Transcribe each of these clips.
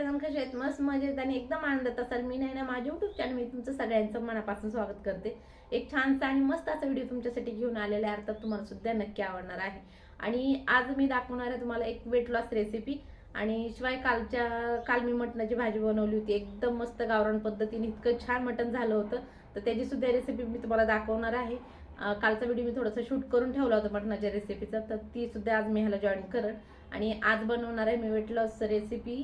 एकदम आनंदात असाल. मी नाही ना माझ्या युट्यूब चॅनल मी तुमचं सगळ्यांचं मनापासून स्वागत करते. एक छानसा आणि मस्त असा व्हिडिओ तुमच्यासाठी घेऊन आलेला आहे. अर्थात तुम्हाला सुद्धा नक्की आवडणार आहे. आणि आज मी दाखवणार आहे तुम्हाला एक वेट लॉस रेसिपी आणि शिवाय कालच्या काल मी मटणाची भाजी बनवली होती. एकदम मस्त गावरान पद्धतीने इतकं छान मटण झालं होतं. तर त्याची सुद्धा रेसिपी मी तुम्हाला दाखवणार आहे. कालचा व्हिडिओ मी थोडंसं शूट करून ठेवला होता मटणाच्या रेसिपीचा तर ती सुद्धा आज मी ह्याला जॉईन करेन. आणि आज बनवणार आहे मी वेट लॉस रेसिपी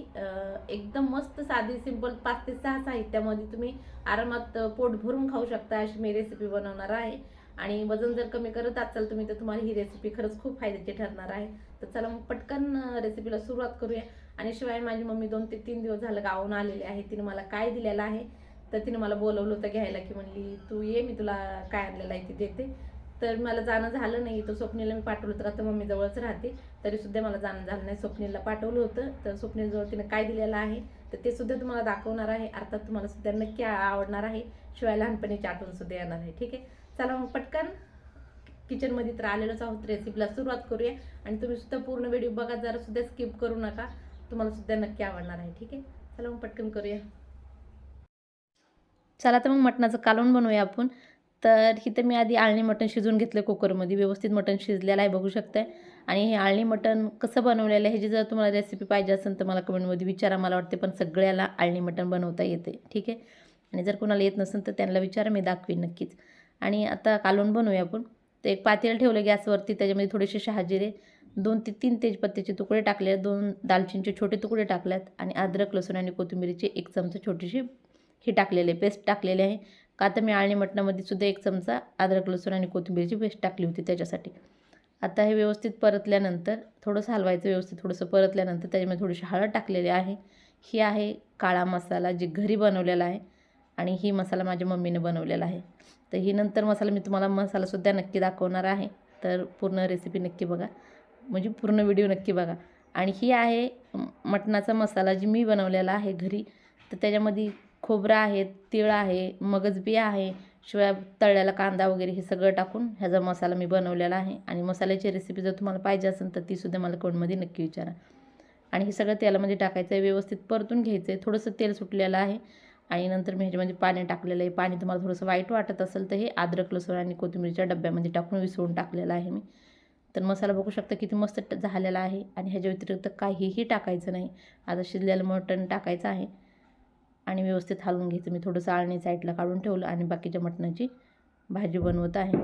एकदम मस्त साधी सिंपल पाच ते सहा साहित्यामध्ये तुम्ही आरामात पोट भरून खाऊ शकता अशी मी रेसिपी बनवणार आहे. आणि वजन जर कमी करत असाल तुम्ही तर तुम्हाला ही रेसिपी खरंच खूप फायद्याची ठरणार आहे. तर चला मग पटकन रेसिपीला सुरुवात करूया. आणि शिवाय माझी मम्मी दोन ते तीन दिवस झालं गावून आलेली आहे. तिने मला काय दिलेलं आहे तर तिने मला बोलवलं होतं घ्यायला की म्हणली तू ये मी तुला काय आणलेलं आहे ती देते. तर मला जाणं झालं नाही. तर स्वप्नीला मी पाठवलं तर आता मम्मी जवळच राहते. तरी सुद्धा मला जाणं झालं नाही. स्वप्नीला पाठवलं होतं. तर स्वप्नीलजवळ तिने काय दिलेलं आहे? तर ते सुद्धा तुम्हाला दाखवणार आहे. अर्थात तुम्हाला सुद्धा नक्की आवडणार आहे. शिवाय लहानपणीची आठवण सुद्धा येणार आहे. ठीक आहे? चला मग पटकन. किचनमध्ये तर आलेलोच आहोत. रेसिपीला सुरुवात करूया. आणि तुम्ही सुद्धा पूर्ण व्हिडिओ बघा. जरा सुद्धा स्किप करू नका. तुम्हाला सुद्धा नक्की आवडणार आहे. ठीक आहे? चला मग पटकन करूया. चला तर मग मटणाचं कालवण बनवूया आपण. तर इथं मी आधी आळणी मटण शिजवून घेतलं कुकरमध्ये. व्यवस्थित मटण शिजलेलं आहे बघू शकताय. आणि हे आळणी मटण कसं बनवलेलं आहे ह्याची जर तुम्हाला रेसिपी पाहिजे असेल तर मला कमेंटमध्ये विचारा. मला वाटते पण सगळ्याला आळणी मटण बनवता येते. ठीक आहे? आणि जर कोणाला येत नसेल तर त्यांना विचारा मी दाखवीन नक्कीच. आणि आता कालवण बनवूया आपण. तर एक पातेल ठेवलं गॅसवरती त्याच्यामध्ये थोडेसे शहाजिरे दोन ते तीन तेजपत्त्याचे तुकडे टाकले दोन दालचिनीचे छोटे तुकडे टाकल्यात आणि अद्रक लसूण आणि कोथिंबीरीचे एक चमचा छोटीशी हे टाकलेले पेस्ट टाकलेले आहे. का तर मी आळणी मटणामध्ये सुद्धा एक चमचा अद्रक लसूण आणि कोथिंबीरची पेस्ट टाकली होती त्याच्यासाठी. आता हे व्यवस्थित परतल्यानंतर थोडंसं हलवायचं व्यवस्थित थोडंसं परतल्यानंतर त्याच्यामध्ये थोडीशी हळद टाकलेली आहे. ही आहे काळा मसाला जी घरी बनवलेला आहे आणि ही मसाला माझ्या मम्मीने बनवलेला आहे. तर ही नंतर मसाला मी तुम्हाला मसालासुद्धा नक्की दाखवणार आहे. तर पूर्ण रेसिपी नक्की बघा. म्हणजे पूर्ण व्हिडिओ नक्की बघा. आणि ही आहे मटणाचा मसाला जी मी बनवलेला आहे घरी तर त्याच्यामध्ये खोबरं आहे तीळ आहे मगजबी आहे शिवाय तळलेला कांदा वगैरे हे सगळं टाकून ह्याचा मसाला मी बनवलेला आहे. आणि मसाल्याची रेसिपी जर तुम्हाला पाहिजे असेल तर तीसुद्धा मला कोणमध्ये नक्की विचारा. आणि हे सगळं तेलामध्ये टाकायचं आहे व्यवस्थित परतून घ्यायचं आहे थोडंसं तेल सुटलेलं आहे. आणि नंतर मी ह्याच्यामध्ये पाणी टाकलेलं आहे. पाणी तुम्हाला थोडंसं वाईट वाटत असेल तर हे अद्रक लसूण आणि कोथिंबीरच्या डब्यामध्ये टाकून विसळून टाकलेलं आहे मी. तर मसाला बघू शकता किती मस्त झालेला आहे. आणि ह्याच्या व्यतिरिक्त काहीही टाकायचं नाही. आता शिजलेलं मटण टाकायचं आहे. आणि व्यवस्थित हलवून घ्यायचं. मी थोडंसं आळणी साईडला काढून ठेवलं आणि बाकीच्या मटणाची भाजी बनवत आहे.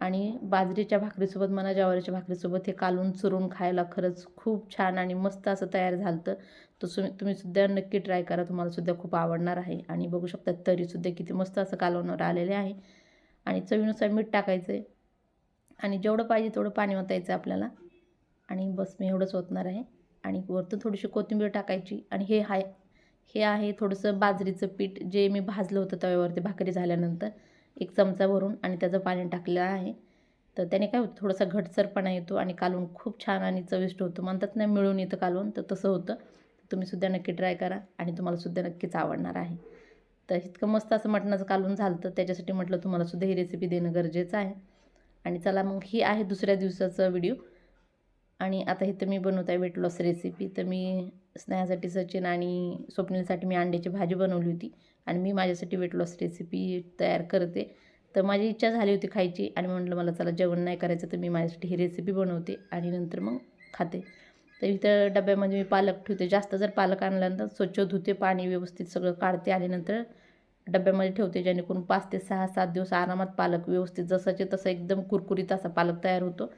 आणि बाजरीच्या भाकरीसोबत मना ज्वारीच्या भाकरीसोबत हे कालून चुरून खायला खरंच खूप छान आणि मस्त असं तयार झालं तर तुम्ही तुम्हीसुद्धा नक्की ट्राय करा. तुम्हालासुद्धा खूप आवडणार आहे. आणि बघू शकता तरीसुद्धा किती मस्त असं कालवणावर आलेले आहे. आणि चवीनुसार मीठ टाकायचं आहे. आणि जेवढं पाहिजे तेवढं पाणी ओतायचं आपल्याला. आणि बस मी एवढंच ओतणार आहे. आणि वरतून थोडीशी कोथिंबीर टाकायची. आणि हे हाय हे आहे थोडंसं बाजरीचं पीठ जे मी भाजलं होतं तव्यावरती भाकरी झाल्यानंतर. एक चमचा भरून आणि त्याचं पाणी टाकलेलं आहे. तर त्याने काय होतं थोडासा घटसरपणा येतो आणि कालवण खूप छान आणि चविष्ट होतं. म्हणतात ना मिळून येतं कालवण तर तसं होतं. तुम्हीसुद्धा नक्की ट्राय करा आणि तुम्हालासुद्धा नक्कीच आवडणार आहे. तर इतकं मस्त असं मटणाचं कालून झालं तर त्याच्यासाठी म्हटलं तुम्हालासुद्धा ही रेसिपी देणं गरजेचं आहे. आणि चला मग ही आहे दुसऱ्या दिवसाचा व्हिडिओ आणि आता इथं मी बनवत आहे वेट लॉस रेसिपी तर मी स्नेहासाठी सचिन आणि स्वप्नीलसाठी मी अंड्याची भाजी बनवली होती आणि मी माझ्यासाठी वेट लॉस रेसिपी तयार करते. तर माझी इच्छा झाली होती खायची आणि म्हटलं मला चला जेवण नाही करायचं तर मी माझ्यासाठी ही रेसिपी बनवते आणि नंतर मग खाते. तर इथं डब्यामध्ये मी पालक ठेवते. जास्त जर पालक आणल्यानंतर स्वच्छ धुते पाणी व्यवस्थित सगळं काढते आणि नंतर डब्यामध्ये ठेवते जेणेकरून पाच ते सहा सात दिवस आरामात पालक व्यवस्थित जसाचे तसा एकदम कुरकुरीत असा पालक तयार होतो.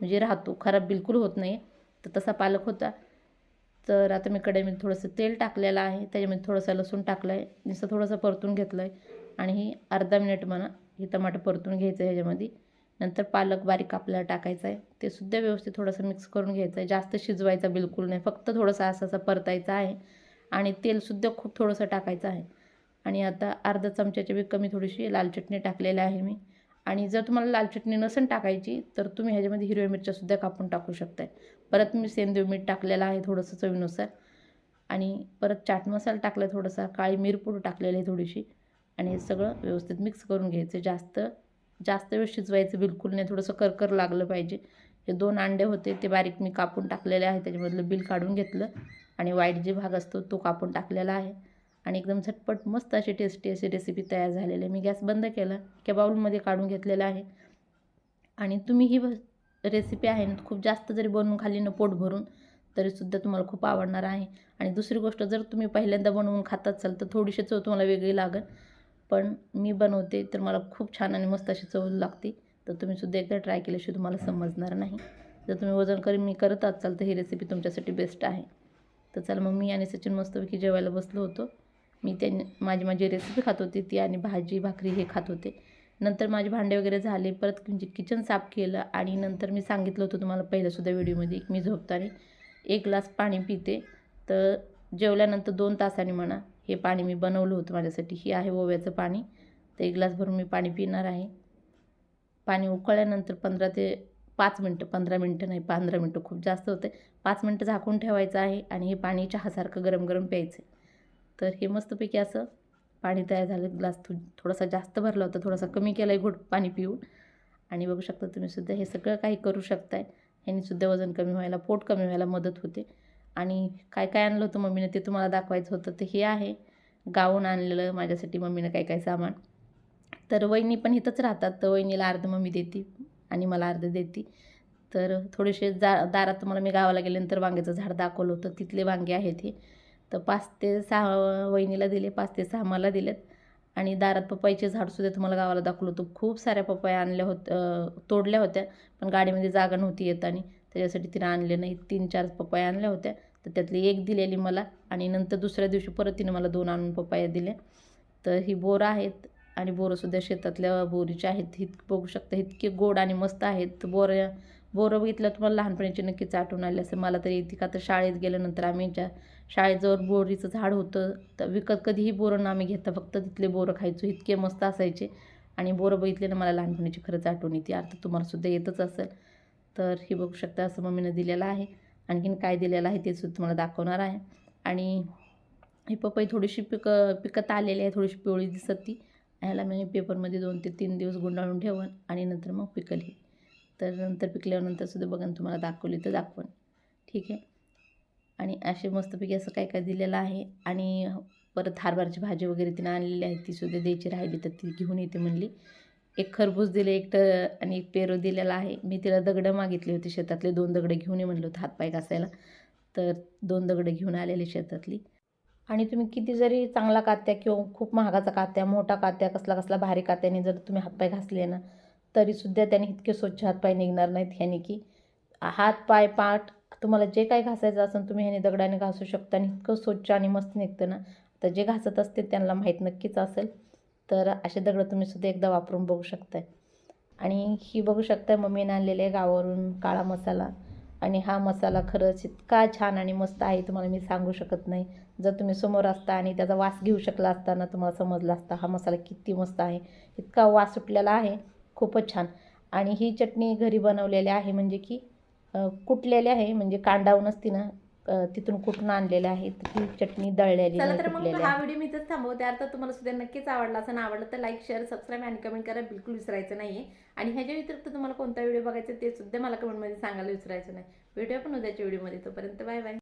म्हणजे राहतो. खराब बिलकुल होत नाही तर तसा पालक होता. तर आता मी कढईमध्ये थोडंसं तेल टाकलेलं आहे. त्याच्यामध्ये थोडंसं लसूण टाकलं आहे नुसतं थोडंसं परतून घेतलं आहे आणि ही अर्धा मिनिट म्हणा हे टमाटर परतून घ्यायचं आहे ह्याच्यामध्ये नंतर पालक बारीक आपल्याला टाकायचं आहे. ते सुद्धा व्यवस्थित थोडंसं मिक्स करून घ्यायचं आहे. जास्त शिजवायचा बिलकुल नाही. फक्त थोडंसं असं असं परतायचं आहे. आणि तेलसुद्धा खूप थोडंसं टाकायचं आहे. आणि आता अर्धा चमच्याच्या बी कमी थोडीशी लाल चटणी टाकलेली आहे मी. आणि जर तुम्हाला लाल चटणी नसेल टाकायची तर तुम्ही ह्याच्यामध्ये हिरव्या मिरच्यासुद्धा कापून टाकू शकताय. परत मी सेंदव मीठ टाकलेलं आहे थोडंसं चवीनुसार. आणि परत चाट मसाला टाकला आहे थोडासा काळी मिरपूड टाकलेली आहे थोडीशी. आणि हे सगळं व्यवस्थित मिक्स करून घ्यायचं. जास्त जास्त वेळ शिजवायचं बिलकुल नाही. थोडंसं करकर लागलं पाहिजे. हे दोन अंडे होते ते बारीक मी कापून टाकलेले आहे. त्याच्यामधलं बिल काढून घेतलं. आणि वाईट जे भाग असतो तो कापून टाकलेला आहे. आणि एकदम झटपट मस्त अशी टेस्टी अशी रेसिपी तयार झालेली आहे. मी गॅस बंद केला की बाउलमध्ये काढून घेतलेला आहे. आणि तुम्ही ही रेसिपी आहे ना खूप जास्त जरी बनवून खाली ना पोट भरून तरीसुद्धा तुम्हाला खूप आवडणार आहे. आणि दुसरी गोष्ट जर तुम्ही पहिल्यांदा बनवून खात असाल तर थोडीशी चव तुम्हाला वेगळी लागेल. पण मी बनवते तर मला खूप छान आणि मस्त अशी चव लागते. तर तुम्हीसुद्धा एकदा ट्राय केल्याशिवाय तुम्हाला समजणार नाही. जर तुम्ही वजन कमी मी करत असाल तर ही रेसिपी तुमच्यासाठी बेस्ट आहे. तर चला मग मी आणि सचिन मस्तपैकी जेवायला बसलो होतो. मी त्या माझी माझी रेसिपी खात होती ती आणि भाजी भाकरी हे खात होते. नंतर माझे भांडे वगैरे झाले परत म्हणजे किचन साफ केलं आणि नंतर मी सांगितलं होतं तुम्हाला पहिल्यासुद्धा व्हिडिओमध्ये मी झोपताना एक ग्लास पाणी पिते. तर जेवल्यानंतर दोन तासांनी म्हणा हे पाणी मी बनवलं होतं माझ्यासाठी. हे आहे ओव्याचं पाणी. तर एक ग्लास भरून मी पाणी पिणार आहे. पाणी उकळल्यानंतर पंधरा ते पाच मिनटं पंधरा मिनटं नाही पंधरा मिनटं खूप जास्त होते. पाच मिनटं झाकून ठेवायचं आहे आणि हे पाणी चहासारखं गरम गरम प्यायचं तर हे मस्तपैकी असं पाणी तयार झालं. ग्लास थो थोडासा जास्त भरला होता थोडासा कमी केला आहे घोट पाणी पिऊन. आणि बघू शकता तुम्ही सुद्धा हे सगळं काही करू शकताय. ह्यानीसुद्धा वजन कमी व्हायला पोट कमी व्हायला मदत होते. आणि काय काय आणलं होतं मम्मीनं ते तुम्हाला दाखवायचं होतं तर हे आहे. गाऊन आणलेलं माझ्यासाठी मम्मीनं काय काय सामान. तर वहिनी पण इथंच राहतात तर वहिनीला अर्ध मम्मी देते आणि मला अर्ध देते. तर थोडेसे जा दारात तुम्हाला मी गावाला गेल्यानंतर वांग्याचं झाड दाखवलं होतं तिथले वांगे आहेत हे. तर पाच ते सहा वहिनीला दिले पाच ते सहा मला दिलेत. आणि दारात पपईचे झाडसुद्धा तुम्हाला गावाला दाखवलं होतं. खूप साऱ्या पपया आणल्या होत तोडल्या होत्या. पण गाडीमध्ये जागा नव्हती येताना त्याच्यासाठी तिनं आणले नाही. तीन चार पपया आणल्या होत्या. तर त्यातली एक दिलेली मला आणि नंतर दुसऱ्या दिवशी परत तिनं मला दोन आणून पपया दिल्या. तर ही बोरं आहेत आणि बोरंसुद्धा शेतातल्या बोरीच्या आहेत. ही बघू शकता इतके गोड आणि मस्त आहेत. बोरं बोरं बघितलं तुम्हाला लहानपणीची नक्कीच आठवण आली असं मला तरी येते का तर शाळेत गेल्यानंतर आम्ही ज्या शाळेजवळ बोरीचं झाड होतं तर विकत कधीही बोरं ना आम्ही घेता फक्त तिथले बोरं खायचो. इतके मस्त असायचे. आणि बोरं बघितले ना मला लहानपणीची खरंच आठवण येते. अर्थ तुम्हाला सुद्धा येतच असेल. तर हे बघू शकता असं मम्मीनं दिलेलं आहे. आणखीन काय दिलेलं आहे ते सुद्धा तुम्हाला दाखवणार आहे. आणि ही पपई थोडीशी पिकं पिकत आलेली आहे थोडीशी पिवळी दिसत ती. ह्याला मी पेपरमध्ये दोन ते तीन दिवस गुंडाळून ठेवन आणि नंतर मग पिकली तर नंतर पिकल्यानंतर सुद्धा बघा तुम्हाला दाखवली तर दाखवण ठीक आहे? आणि असे मस्तपैकी असं काय काय दिलेलं आहे. आणि परत हारभारची भाजी वगैरे तिनं आणलेली आहे. ती सुद्धा द्यायची राहिली तर ती घेऊन येते म्हणली. एक खरबूज दिले एक ट आणि एक पेरू दिलेला आहे. मी तिला दगडं मागितली होती शेतातले. दोन दगडं घेऊन ये म्हणलं होतं हातपाय घासायला. तर दोन दगडं घेऊन आलेले शेतातली. आणि तुम्ही किती जरी चांगला कात्या किंवा खूप महागाचा कात्या मोठा कात्या कसला कसला भारी कात्याने जर तुम्ही हातपाय घासले ना तरीसुद्धा त्याने इतके स्वच्छ हातपाय निघणार नाहीत ह्याने की हात पाय पाठ तुम्हाला जे काही घासायचं असेल तुम्ही ह्याने दगडाने घासू शकता आणि इतकं स्वच्छ आणि मस्त निघतं ना. तर जे घासत असते त्यांना माहीत नक्कीच असेल. तर असे दगडं तुम्ही सुद्धा एकदा वापरून बघू शकताय. आणि ही बघू शकताय मम्मीने आणलेले आहे गावावरून काळा मसाला. आणि हा मसाला खरंच इतका छान आणि मस्त आहे तुम्हाला मी सांगू शकत नाही. जर तुम्ही समोर असता आणि त्याचा वास घेऊ शकला असताना तुम्हाला समजला असता हा मसाला किती मस्त आहे. इतका वास सुटलेला आहे. खूपच छान. आणि ही चटणी घरी बनवलेली आहे म्हणजे की कुटलेली आहे म्हणजे कांडावूनच तिनं तिथून कुठून आणलेले आहेत ही चटणी दळलेली चला नाही तर मग हा. व्हिडिओ मी इथंच थांबवते. अर्थात तुम्हाला सुद्धा नक्कीच आवडला असं आवडलं तर लाईक शेअर सबस्क्राईब आणि कमेंट करा. बिलकुल विसरायचं नाहीये. आणि ह्याच्या व्यतिरिक्त तुम्हाला कोणता व्हिडिओ बघायचा ते सुद्धा मला कमेंटमध्ये सांगायला विसरायचं नाही. व्हिडिओ पण उद्याच्या व्हिडिओमध्ये. तोपर्यंत बाय बाय.